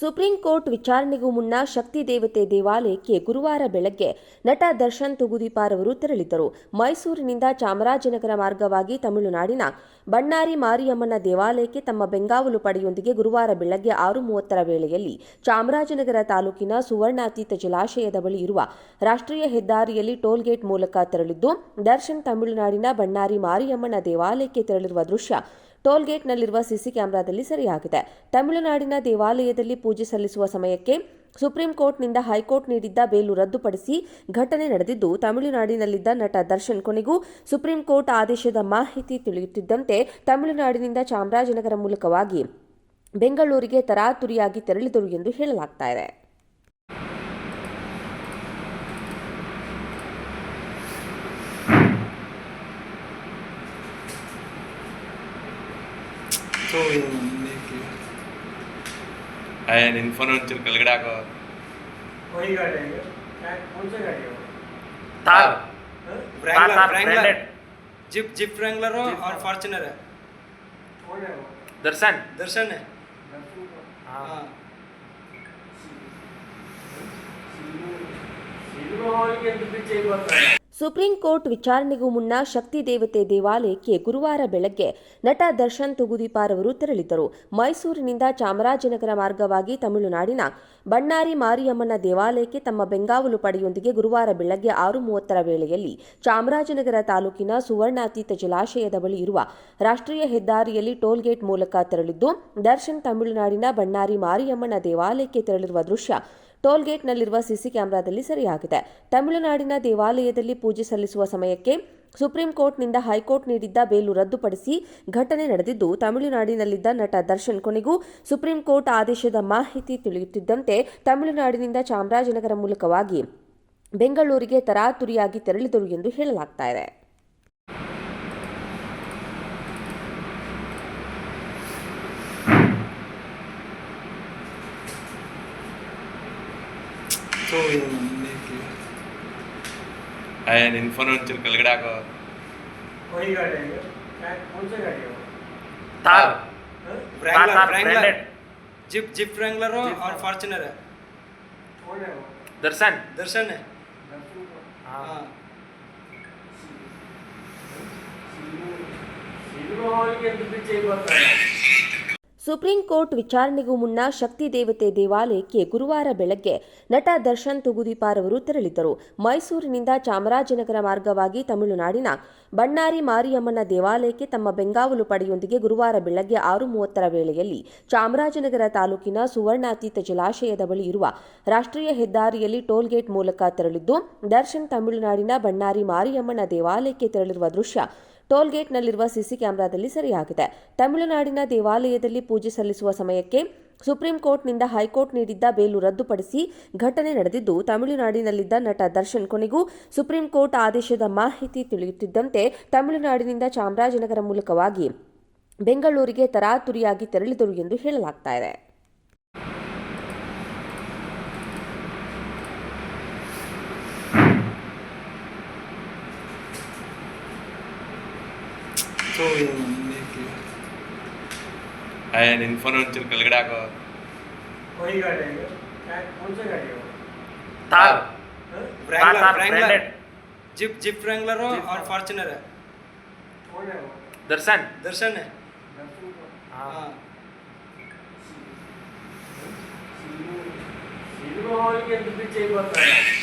Supreme court ವಿಚಾರಣೆಗೂ ಮುನ್ನ ಶಕ್ತಿ ದೇವತೆ ದೇವಾಲಯಕ್ಕೆ ಗುರುವಾರ ಬೆಳಗ್ಗೆ ನಟ ದರ್ಶನ್ ತುಗುದೀಪಾರವರು ತೆರಳಿದ್ದರು. ಮೈಸೂರಿನಿಂದ ಚಾಮರಾಜನಗರ ಮಾರ್ಗವಾಗಿ ತಮಿಳುನಾಡಿನ ಬಣ್ಣಾರಿ ಮಾರಿಯಮ್ಮನ ದೇವಾಲಯಕ್ಕೆ ತಮ್ಮ ಬೆಂಗಾವಲು ಪಡೆಯೊಂದಿಗೆ ಗುರುವಾರ ಬೆಳಗ್ಗೆ ಆರು ಮೂವತ್ತರ ವೇಳೆಯಲ್ಲಿ ಚಾಮರಾಜನಗರ ತಾಲೂಕಿನ ಸುವರ್ಣಾತೀತ ಜಲಾಶಯದ ಬಳಿ ಇರುವ ರಾಷ್ಟ್ರೀಯ ಹೆದ್ದಾರಿಯಲ್ಲಿ ಟೋಲ್ಗೇಟ್ ಮೂಲಕ ತೆರಳಿದ್ದು, ದರ್ಶನ್ ತಮಿಳುನಾಡಿನ ಬಣ್ಣಾರಿ ಮಾರಿಯಮ್ಮನ ದೇವಾಲಯಕ್ಕೆ ತೆರಳಿರುವ ದೃಶ್ಯ ಟೋಲ್ಗೇಟ್ನಲ್ಲಿರುವ ಸಿಸಿ ಕ್ಯಾಮೆರಾದಲ್ಲಿ ಸರಿಯಾಗಿದೆ. ತಮಿಳುನಾಡಿನ ದೇವಾಲಯದಲ್ಲಿ ಪೂಜೆ ಸಲ್ಲಿಸುವ ಸಮಯಕ್ಕೆ ಸುಪ್ರೀಂ ಕೋರ್ಟ್ನಿಂದ ಹೈಕೋರ್ಟ್ ನೀಡಿದ್ದ ಬೇಲು ರದ್ದುಪಡಿಸಿ ಘಟನೆ ನಡೆದಿದ್ದು, ತಮಿಳುನಾಡಿನಲ್ಲಿದ್ದ ನಟ ದರ್ಶನ್ ಕೊನೆಗೂ ಸುಪ್ರೀಂ ಕೋರ್ಟ್ ಆದೇಶದ ಮಾಹಿತಿ ತಿಳಿಯುತ್ತಿದ್ದಂತೆ ತಮಿಳುನಾಡಿನಿಂದ ಚಾಮರಾಜನಗರ ಮೂಲಕವಾಗಿ ಬೆಂಗಳೂರಿಗೆ ತರಾತುರಿಯಾಗಿ ತೆರಳಿದರು ಎಂದು ಹೇಳಲಾಗ್ತಾ आया you फ़ोन उन चल front of Kalgada वही गाड़ी है क्या कौन सी गाड़ी है तार ब्रैंगलर ब्रैंगलर जिप जिप ब्रैंगलर हो और फॉर्च्यूनर है दर्शन दर्शन है हाँ सिल्वर हॉल के पीछे एक बात ಸುಪ್ರೀಂ ಕೋರ್ಟ್ ವಿಚಾರಣೆಗೂ ಮುನ್ನ ಶಕ್ತಿ ದೇವತೆ ದೇವಾಲಯಕ್ಕೆ ಗುರುವಾರ ಬೆಳಗ್ಗೆ ನಟ ದರ್ಶನ್ ತುಗುದೀಪಾರವರು ತೆರಳಿದ್ದರು. ಮೈಸೂರಿನಿಂದ ಚಾಮರಾಜನಗರ ಮಾರ್ಗವಾಗಿ ತಮಿಳುನಾಡಿನ ಬಣ್ಣಾರಿ ಮಾರಿಯಮ್ಮನ ದೇವಾಲಯಕ್ಕೆ ತಮ್ಮ ಬೆಂಗಾವಲು ಪಡೆಯೊಂದಿಗೆ ಗುರುವಾರ ಬೆಳಗ್ಗೆ ಆರು ಮೂವತ್ತರ ವೇಳೆಯಲ್ಲಿ ಚಾಮರಾಜನಗರ ತಾಲೂಕಿನ ಸುವರ್ಣಾತೀತ ಜಲಾಶಯದ ಬಳಿ ಇರುವ ರಾಷ್ಟ್ರೀಯ ಹೆದ್ದಾರಿಯಲ್ಲಿ ಟೋಲ್ಗೇಟ್ ಮೂಲಕ ತೆರಳಿದ್ದು, ದರ್ಶನ್ ತಮಿಳುನಾಡಿನ ಬಣ್ಣಾರಿ ಮಾರಿಯಮ್ಮನ ದೇವಾಲಯಕ್ಕೆ ತೆರಳಿರುವ ದೃಶ್ಯ ಟೋಲ್ಗೇಟ್ನಲ್ಲಿರುವ ಸಿಸಿ ಕ್ಯಾಮೆರಾದಲ್ಲಿ ಸೆರೆಯಾಗಿದೆ. ತಮಿಳುನಾಡಿನ ದೇವಾಲಯದಲ್ಲಿ ಪೂಜೆ ಸಲ್ಲಿಸುವ ಸಮಯಕ್ಕೆ ಸುಪ್ರೀಂ ಕೋರ್ಟ್ನಿಂದ ಹೈಕೋರ್ಟ್ ನೀಡಿದ್ದ ಬೇಲು ರದ್ದುಪಡಿಸಿ ಘಟನೆ ನಡೆದಿದ್ದು, ತಮಿಳುನಾಡಿನಲ್ಲಿದ್ದ ನಟ ದರ್ಶನ್ ಕೊನೆಗೂ ಸುಪ್ರೀಂ ಕೋರ್ಟ್ ಆದೇಶದ ಮಾಹಿತಿ ತಿಳಿಯುತ್ತಿದ್ದಂತೆ ತಮಿಳುನಾಡಿನಿಂದ ಚಾಮರಾಜನಗರ ಮೂಲಕವಾಗಿ ಬೆಂಗಳೂರಿಗೆ ತರಾತುರಿಯಾಗಿ ತೆರಳಿದರು ಎಂದು ಹೇಳಲಾಗ್ತಾ ఆయన ఇన్ఫోన్ నుంచి కలగడాకు Thar Thar branded jeep jeep Wrangler हो और फॉर्च्यूनर है दर्शन दर्शन है हाँ सिल्वर सिल्वर हॉल के अंदर भी चेंबर ಸುಪ್ರೀಂ ಕೋರ್ಟ್ ವಿಚಾರಣೆಗೂ ಮುನ್ನ ಶಕ್ತಿ ದೇವತೆ ದೇವಾಲಯಕ್ಕೆ ಗುರುವಾರ ಬೆಳಗ್ಗೆ ನಟ ದರ್ಶನ್ ತುಗುದೀಪಾರವರು ತೆರಳಿದ್ದರು. ಮೈಸೂರಿನಿಂದ ಚಾಮರಾಜನಗರ ಮಾರ್ಗವಾಗಿ ತಮಿಳುನಾಡಿನ ಬಣ್ಣಾರಿ ಮಾರಿಯಮ್ಮನ ದೇವಾಲಯಕ್ಕೆ ತಮ್ಮ ಬೆಂಗಾವಲು ಪಡೆಯೊಂದಿಗೆ ಗುರುವಾರ ಬೆಳಗ್ಗೆ ಆರು ಮೂವತ್ತರ ವೇಳೆಯಲ್ಲಿ ಚಾಮರಾಜನಗರ ತಾಲೂಕಿನ ಸುವರ್ಣಾತೀತ ಜಲಾಶಯದ ಬಳಿ ಇರುವ ರಾಷ್ಟ್ರೀಯ ಹೆದ್ದಾರಿಯಲ್ಲಿ ಟೋಲ್ಗೇಟ್ ಮೂಲಕ ತೆರಳಿದ್ದು, ದರ್ಶನ್ ತಮಿಳುನಾಡಿನ ಬಣ್ಣಾರಿ ಮಾರಿಯಮ್ಮನ ದೇವಾಲಯಕ್ಕೆ ತೆರಳಿರುವ ದೃಶ್ಯ ಟೋಲ್ಗೇಟ್ನಲ್ಲಿರುವ ಸಿಸಿ ಕ್ಯಾಮೆರಾದಲ್ಲಿ ಸೆರೆಯಾಗಿದೆ. ತಮಿಳುನಾಡಿನ ದೇವಾಲಯದಲ್ಲಿ ಪೂಜೆ ಸಲ್ಲಿಸುವ ಸಮಯಕ್ಕೆ ಸುಪ್ರೀಂ ಕೋರ್ಟ್ನಿಂದ ಹೈಕೋರ್ಟ್ ನೀಡಿದ್ದ ಬೇಲು ರದ್ದುಪಡಿಸಿ ಘಟನೆ ನಡೆದಿದ್ದು, ತಮಿಳುನಾಡಿನಲ್ಲಿದ್ದ ನಟ ದರ್ಶನ್ ಕೊನೆಗೂ ಸುಪ್ರೀಂ ಕೋರ್ಟ್ ಆದೇಶದ ಮಾಹಿತಿ ತಿಳಿಯುತ್ತಿದ್ದಂತೆ ತಮಿಳುನಾಡಿನಿಂದ ಚಾಮರಾಜನಗರ ಮೂಲಕವಾಗಿ ಬೆಂಗಳೂರಿಗೆ ತರಾತುರಿಯಾಗಿ ತೆರಳಿದರು ಎಂದು ಹೇಳಲಾಗ್ತಾ ಇದೆ. है And Infonon Kalgada का वही गाड़ी है क्या कौन सी गाड़ी है तार तार जिप जिप फ्रैंगलर हो और फॉर्च्यूनर है कौन है वो दर्शन दर्शन है हाँ सिल्वर हॉल के पीछे एक बात है